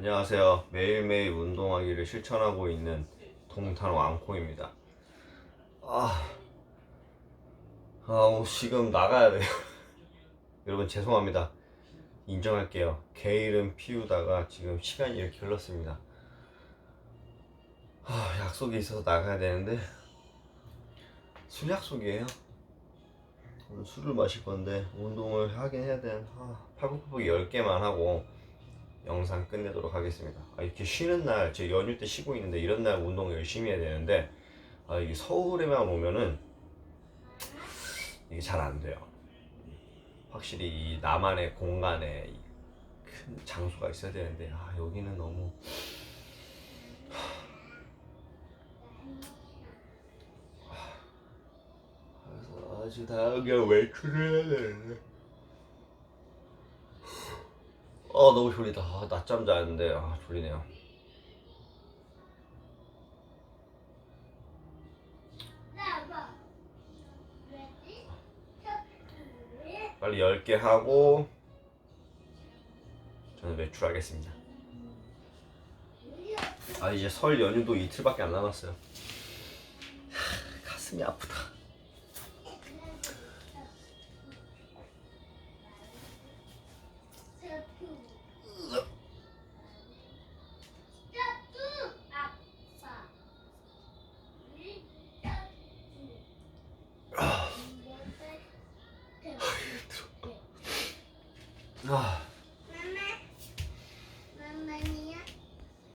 안녕하세요. 매일매일 운동하기를 실천하고 있는 동탄 왕코입니다. 아, 아, 어, 지금 나가야 돼요. 여러분 죄송합니다. 인정할게요. 게으름 피우다가 지금 시간이 이렇게 흘렀습니다. 아, 약속이 있어서 나가야 되는데 술 약속이에요. 오늘 술을 마실 건데 운동을 하긴 해야 되는 아, 팔굽혀펴기 10개만 하고 영상 끝내도록 하겠습니다. 아, 이렇게 쉬는 날, 제 연휴 때 쉬고 있는데 이런 날 운동 열심히 해야 되는데 아, 이게 서울에만 오면은 이게 잘 안 돼요. 확실히 이 나만의 공간에 이큰 장소가 있어야 되는데 아, 여기는 너무 그래서 아주 다음에 외출을 해야 되는데 아 너무 졸리다. 아, 낮잠 자는데. 아 졸리네요. 빨리 10개 하고 저는 외출하겠습니다. 아 이제 설 연휴도 이틀밖에 안 남았어요. 하, 가슴이 아프다 아.